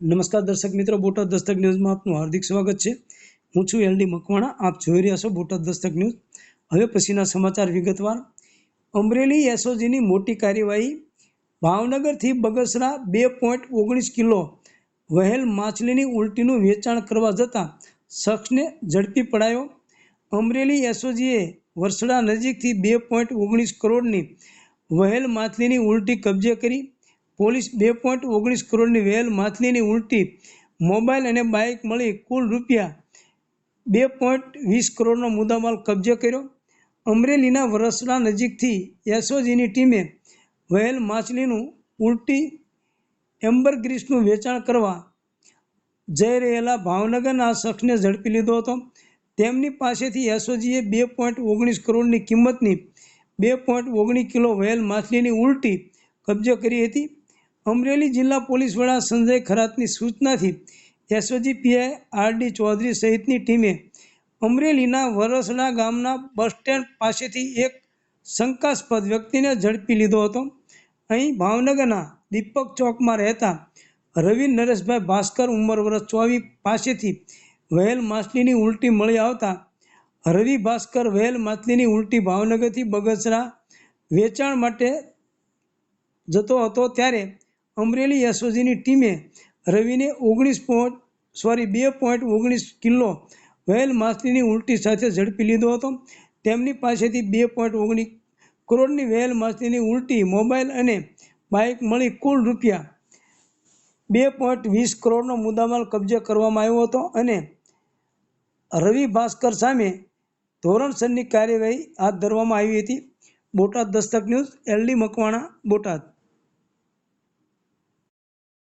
નમસ્કાર દર્શક મિત્રો, બોટાદ દસ્તક ન્યૂઝમાં આપનું હાર્દિક સ્વાગત છે. હું છું એલડી મકવાણા, આપ જોઈ રહ્યા છો બોટાદ દસ્તક ન્યૂઝ. હવે પછીના સમાચાર વિગતવાર. અમરેલી એસઓજીની મોટી કાર્યવાહી ભાવનગરથી બગસરા બે પોઈન્ટ ઓગણીસ કિલો વહેલ માછલીની ઉલટીનું વેચાણ કરવા જતાં શખ્સને ઝડપી પડાયો. અમરેલી એસઓજીએ વરસડા નજીકથી બે પોઈન્ટ ઓગણીસ કરોડની વહેલ માછલીની ઉલટી કબજે કરી. પોલીસ બે પોઈન્ટ ઓગણીસ કરોડની વહેલ માછલીની ઉલટી, મોબાઈલ અને બાઇક મળી કુલ રૂપિયા બે પોઈન્ટ વીસ કરોડનો મુદ્દામાલ કબજે કર્યો. અમરેલીના વરસડા નજીકથી એસઓજીની ટીમે વહેલ માછલીનું ઉલટી એમ્બરગ્રીસનું વેચાણ કરવા જઈ રહેલા ભાવનગરના શખ્સને ઝડપી લીધો હતો. તેમની પાસેથી એસઓજીએ બે પોઈન્ટ ઓગણીસ કરોડની કિંમતની બે પોઈન્ટ ઓગણીસ કિલો વહેલ માછલીની ઉલટી કબજે કરી હતી. અમરેલી જિલ્લા પોલીસ વડા સંજય ખરાતની સૂચનાથી SOG PI R D Chaudhari સહિતની ટીમે અમરેલીના વરસડા ગામના બસ સ્ટેન્ડ પાસેથી એક શંકાસ્પદ વ્યક્તિને ઝડપી લીધો હતો. અહીં ભાવનગરના દીપક ચોકમાં રહેતા રવિ નરેશભાઈ ભાસ્કર ઉંમર વર્ષ ચોવીસ પાસેથી વહેલ માછલીની ઉલટી મળી આવતા રવિ ભાસ્કર વહેલ માછલીની ઉલટી ભાવનગરથી બગસરા વેચાણ માટે જતો હતો ત્યારે અમરેલી એસઓજીની ટીમે રવિને ઓગણીસ પોઈન્ટ સોરી બે પોઈન્ટ ઓગણીસ કિલો વહેલ માછલીની ઉલટી સાથે ઝડપી લીધો હતો. તેમની પાસેથી બે પોઈન્ટ ઓગણીસ કરોડની વહેલ માછલીની ઉલટી મોબાઈલ અને બાઇક મળી કુલ રૂપિયા બે પોઈન્ટ વીસ કરોડનો મુદ્દામાલ કબજે કરવામાં આવ્યો હતો અને રવિ ભાસ્કર સામે ધોરણસરની કાર્યવાહી હાથ ધરવામાં આવી હતી. Botad Dastak news, L D Makwana, Botad.